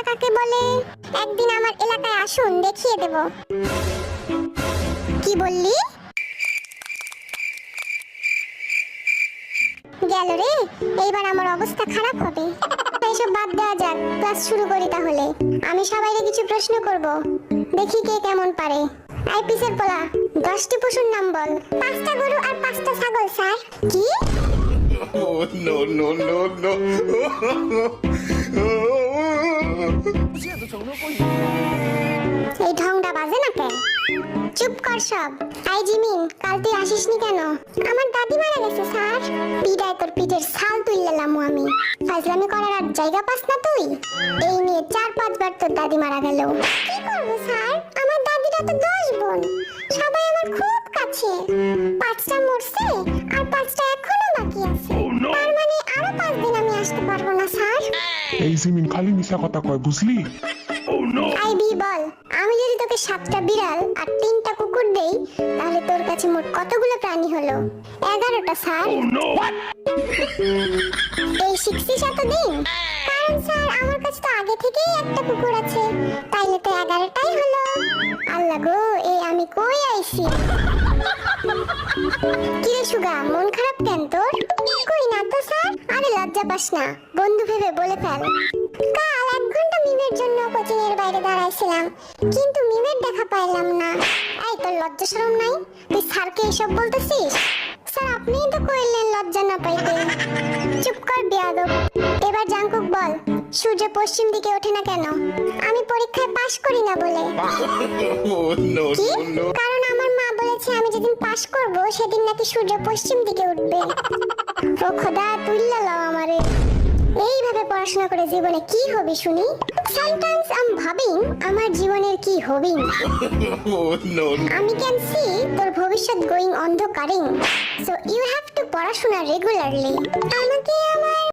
অবস্থা কাকে বলে? একদিন আমার এলাকায় আসুন, দেখিয়ে দেব। কি বললি? গেল রে, এইবার আমার অবস্থা খারাপ হবে। এসব বাদ দেওয়া যাক, ক্লাস শুরু করি তাহলে। আমি সবাইকে কিছু প্রশ্ন করব। দেখি কে কেমন পারে। আই পিসের পোলা, দশটি পশুর নাম বল। পাঁচটা গরু আর পাঁচটা ছাগল, স্যার। কি? No no no no! এই ঢংটা বাজে না কেন? চুপ কর সব। আই জিমিন কাল তুই আসিসনি কেন? আমার দাদি মারা গেছে স্যার। পিডায় তোর পিঠের ছাল তুললাম আমি। ফাজলামি করার আর জায়গা পাস না তুই? এই নিয়ে চার পাঁচবার তোর দাদি মারা গেল। কি করব স্যার? আমার দাদিটা তো দশ বোন। সবাই আমার খুব কাছে। পাঁচটা মরছে আর পাঁচটা এখনও বাকি আছে। তার মানে আরও পাঁচ দিন আমি আসতে পারব না স্যার। এই জিমিন খালি মিশা কথা কয় বুঝলি? আইবি বল। আমি যদি তোকে সাতটা বিড়াল আর তিনটা কুকুর দেই তাহলে তোর কাছে মোট কতগুলো প্রাণী হলো? এগারোটা স্যার। এই শিখছিস এতদিন কারণ স্যার আমার কাছে তো আগে থেকেই একটা কুকুর আছে। তাইলে তো এগারোটাই হলো। আল্লাহ গো এই আমি কই আইছি? কিরে সুগা মন খারাপ কেন তোর লজ্জা পাস না। বন্ধু ভেবে বলে ফেল। কাল এক ঘণ্টা মিমের জন্য কোচিং এর বাইরে দাঁড়াইছিলাম। কিন্তু মিমের দেখা পাইলাম না। এই তোর লজ্জা শরম নাই? তুই স্যারকে এসব বলতেছিস? স্যার আপনিই তো কইলেন লজ্জা না পাইতে। চুপ কর বেয়াদব। এবার জাঙ্কুক বল সূর্য পশ্চিম দিকে ওঠে না কেন? আমি পরীক্ষায় পাশ করি না বলে। Oh কি? no! কারণ আমার মা বলেছে আমি যেদিন পাশ করব সেদিন নাকি সূর্য পশ্চিম দিকে উঠবে। ও খোদা লাও আমারে এইভাবে পড়াশোনা করে জীবনে কি হবে শুনি? সামটাইমস আম ভাবিং আমার জীবনের কি হবিং Oh! আমি ক্যান সি তোর ভবিষ্যৎ গোয়িং অন্ধকারিং সো ইউ হ্যাভ টু পড়াশোনা রেগুলারলি আমাকে আমার